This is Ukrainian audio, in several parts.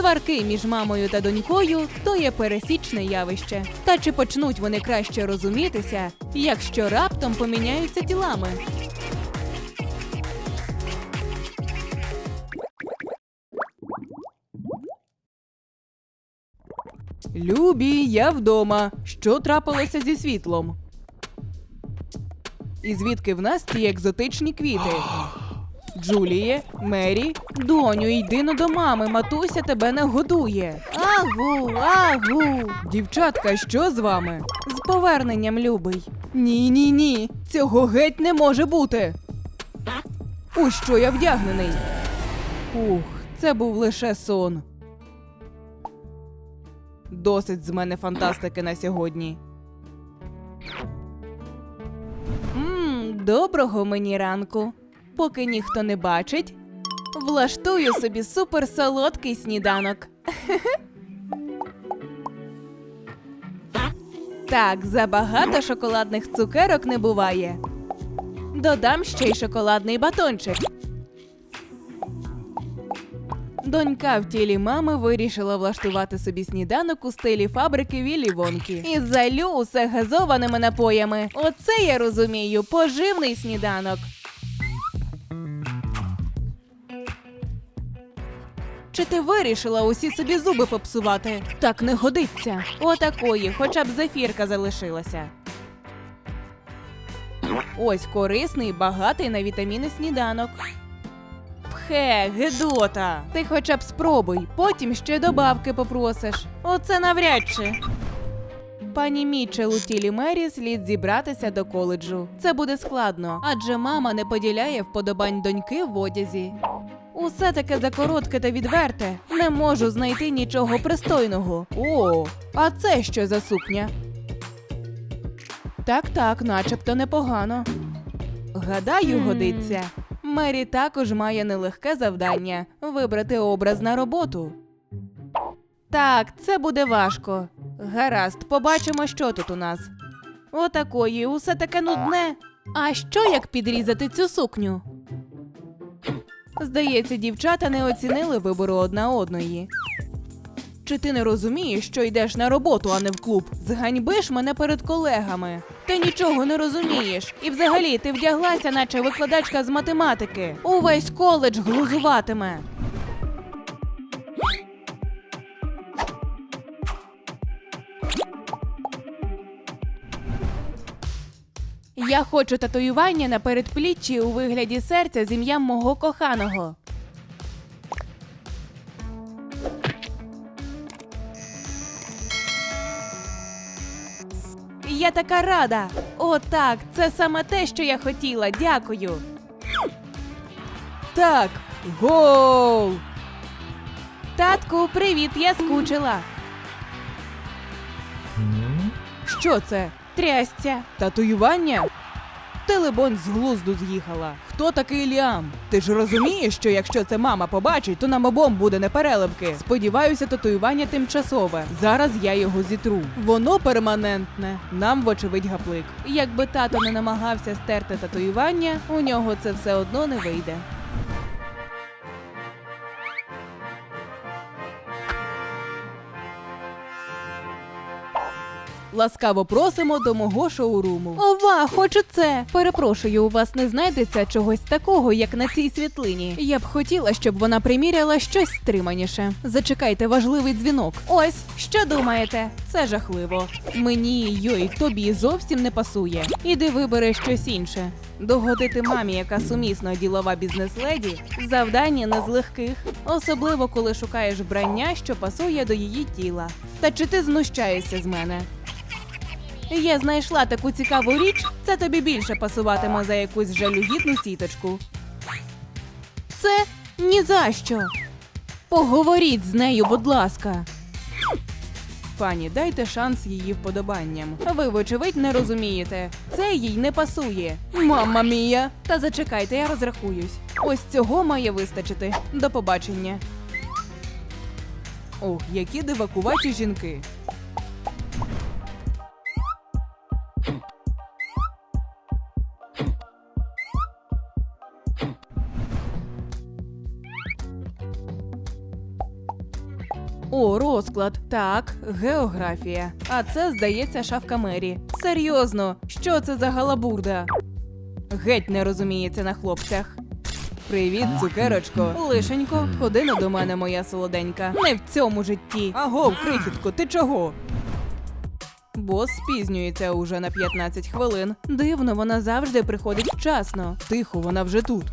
Сварки між мамою та донькою то є пересічне явище. Та чи почнуть вони краще розумітися, якщо раптом поміняються тілами? Любі, я вдома. Що трапилося зі світлом? І звідки в нас ці екзотичні квіти? Джуліє, Мері, доню, йди ну до мами, матуся тебе не годує. Агу, агу. Дівчатка, що з вами? З поверненням, любий. Ні, ні, ні. Цього геть не може бути. У що я вдягнений? Ух, це був лише сон. Досить з мене фантастики на сьогодні. Мм, доброго мені ранку. Поки ніхто не бачить, влаштую собі суперсолодкий сніданок. Так, забагато шоколадних цукерок не буває. Додам ще й шоколадний батончик. Донька в тілі мами вирішила влаштувати собі сніданок у стилі фабрики Віллі Вонкі. І залю усе газованими напоями. Оце я розумію, поживний сніданок. Чи ти вирішила усі собі зуби попсувати? Так не годиться. Отакої, хоча б зефірка залишилася. Ось корисний, багатий на вітаміни сніданок. Пхе, гидота. Ти хоча б спробуй, потім ще добавки попросиш. Оце навряд чи. Пані Мітчел у тілі Мері слід зібратися до коледжу. Це буде складно, адже мама не поділяє вподобань доньки в одязі. Усе таке закоротке та відверте. Не можу знайти нічого пристойного. О, а це що за сукня? Так, так, начебто непогано. Гадаю, годиться. Мері також має нелегке завдання вибрати образ на роботу. Так, це буде важко. Гаразд, побачимо, що тут у нас. Отакої, усе таке нудне. А що як підрізати цю сукню? Здається, дівчата не оцінили вибору одна одної. Чи ти не розумієш, що йдеш на роботу, а не в клуб? Зганьбиш мене перед колегами. Ти нічого не розумієш. І взагалі ти вдяглася, наче викладачка з математики. Увесь коледж глузуватиме. Я хочу татуювання на передпліччі у вигляді серця з ім'ям мого коханого. Я така рада. О, так, це саме те, що я хотіла. Дякую. Так, гол. Татку, привіт, я скучила. Що це? Трясця. Татуювання? Ти, либонь, з глузду з'їхала. Хто такий Ліам? Ти ж розумієш, що якщо це мама побачить, то нам обом буде непереливки. Сподіваюся, татуювання тимчасове. Зараз я його зітру. Воно перманентне. Нам, вочевидь, гаплик. Якби тато не намагався стерти татуювання, у нього це все одно не вийде. Ласкаво просимо до мого шоуруму. Ова, хочу це. Перепрошую, у вас не знайдеться чогось такого, як на цій світлині. Я б хотіла, щоб вона приміряла щось стриманіше. Зачекайте, важливий дзвінок. Ось, що думаєте? Це жахливо. Мені йой, тобі зовсім не пасує. Іди вибери щось інше. Догодити мамі, яка сумісна ділова бізнес-леді, завдання не з легких, особливо коли шукаєш вбрання, що пасує до її тіла. Та чи ти знущаєшся з мене? Я знайшла таку цікаву річ, це тобі більше пасуватиме за якусь жалюгідну сіточку. Це ні за що. Поговоріть з нею, будь ласка. Пані, дайте шанс її вподобанням. Ви, вочевидь, не розумієте. Це їй не пасує. Мамма мія! Та зачекайте, я розрахуюсь. Ось цього має вистачити. До побачення. Ох, які дивакуваті жінки. О, розклад. Так, географія. А це, здається, шафка Мері. Серйозно, що це за галабурда? Геть не розуміється на хлопцях. Привіт, цукерочко. Лишенько, ходи на до мене, моя солоденька. Не в цьому житті. Аго, крихітко, ти чого? Бос спізнюється уже на 15 хвилин. Дивно, вона завжди приходить вчасно. Тихо, вона вже тут.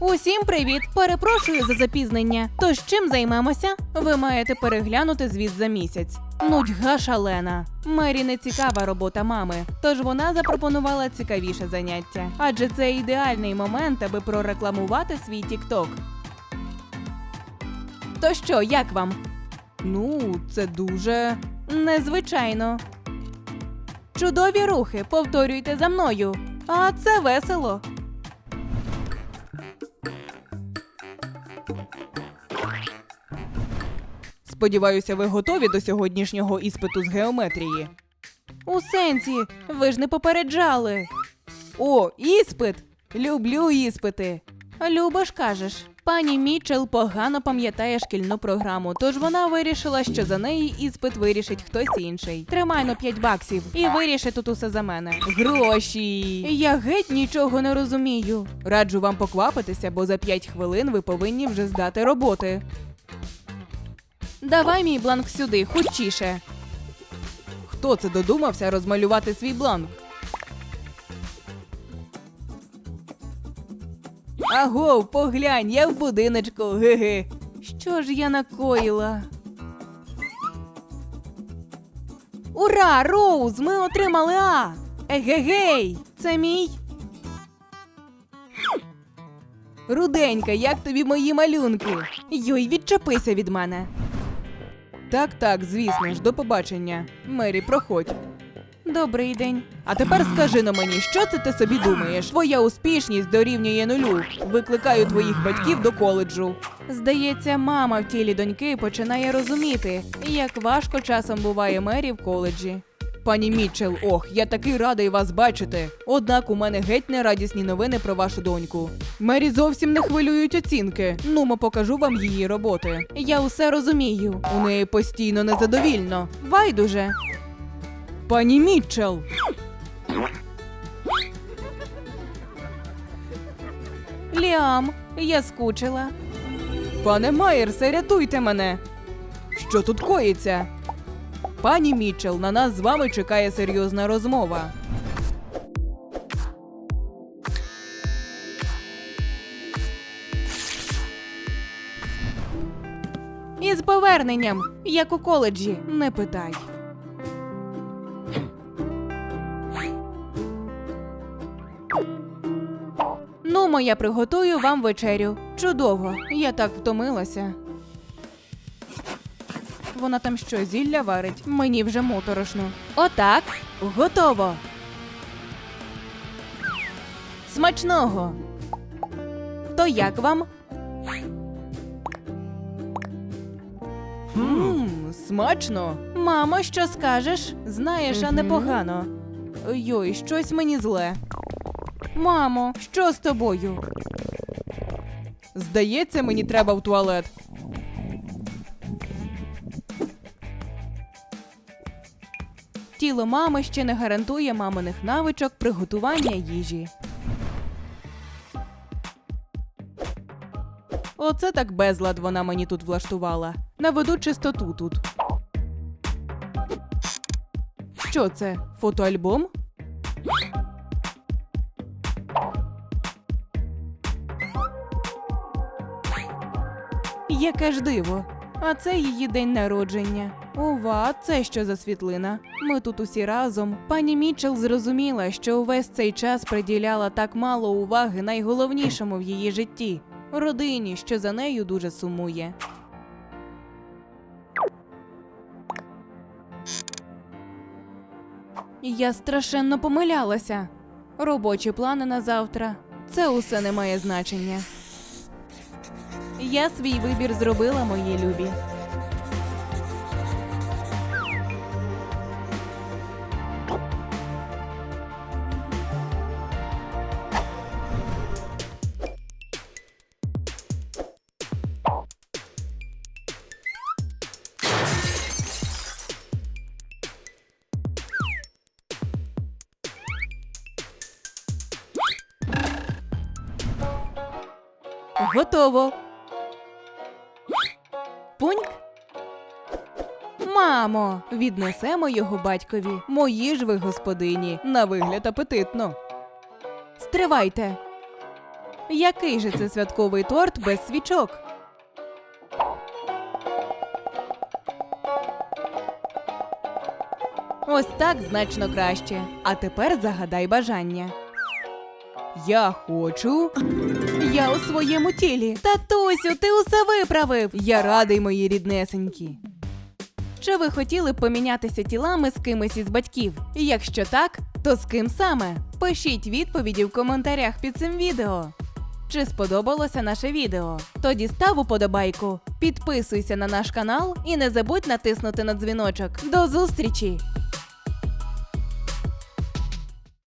Усім привіт! Перепрошую за запізнення. Тож чим займемося? Ви маєте переглянути звіт за місяць. Нудьга шалена. Мері не цікава робота мами, тож вона запропонувала цікавіше заняття. Адже це ідеальний момент, аби прорекламувати свій тікток. То що, як вам? Ну, це дуже незвичайно. Чудові рухи, повторюйте за мною. А це весело. Сподіваюся, ви готові до сьогоднішнього іспиту з геометрії. У сенсі, ви ж не попереджали. О, іспит! Люблю іспити. Любо ж кажеш. Пані Мітчелл погано пам'ятає шкільну програму, тож вона вирішила, що за неї іспит вирішить хтось інший. Тримай на 5 баксів і виріши тут усе за мене. Гроші. Я геть нічого не розумію. Раджу вам поквапитися, бо за 5 хвилин ви повинні вже здати роботи. Давай мій бланк сюди, хутчіше. Хто це додумався розмалювати свій бланк? Аго, поглянь, я в будиночку, ге-ге. Що ж я накоїла? Ура, Роуз! Ми отримали А! Егегей! Це мій. Руденька, як тобі мої малюнки? Йой, відчепися від мене. Так, так, звісно ж, до побачення. Мері, проходь. Добрий день. А тепер скажи на мені, що це ти собі думаєш? Твоя успішність дорівнює нулю. Викликаю твоїх батьків до коледжу. Здається, мама в тілі доньки починає розуміти, як важко часом буває Мері в коледжі. Пані Мітчелл, ох, я такий радий вас бачити. Однак у мене геть нерадісні новини про вашу доньку. Мері зовсім не хвилюють оцінки. Ну, мо покажу вам її роботи. Я усе розумію. У неї постійно незадовільно. Байдуже. Пані Мітчелл. Ліам, я скучила. Пане Майерсе, рятуйте мене. Що тут коїться? Пані Мітчелл, на нас з вами чекає серйозна розмова. Із поверненням, як у коледжі, не питай. Ну, моя приготую вам вечерю. Чудово, я так втомилася. Вона там що, зілля варить? Мені вже моторошно. Отак, готово. Смачного. То як вам? Мм, смачно. Мамо, що скажеш? Знаєш, а непогано. Йой, щось мені зле. Мамо, що з тобою? Здається, мені треба в туалет. Тіло мами ще не гарантує маминих навичок приготування їжі. Оце так безлад вона мені тут влаштувала. Наведу чистоту тут. Що це? Фотоальбом? Яке ж диво. А це її день народження. Ова, це що за світлина? Ми тут усі разом. Пані Мітчелл зрозуміла, що увесь цей час приділяла так мало уваги найголовнішому в її житті родині, що за нею дуже сумує. Я страшенно помилялася. Робочі плани на завтра. Це усе не має значення. Я свій вибір зробила, мої любі. Готово. Пуньк. Мамо, віднесемо його батькові. Мої ж ви господині. На вигляд апетитно. Стривайте. Який же це святковий торт без свічок? Ось так значно краще. А тепер загадай бажання. Я хочу. Я у своєму тілі. Татусю, ти усе виправив. Я радий, мої ріднесенькі. Чи ви хотіли б помінятися тілами з кимось із батьків? Якщо так, то з ким саме? Пишіть відповіді в коментарях під цим відео. Чи сподобалося наше відео? Тоді став уподобайку, підписуйся на наш канал і не забудь натиснути на дзвіночок. До зустрічі!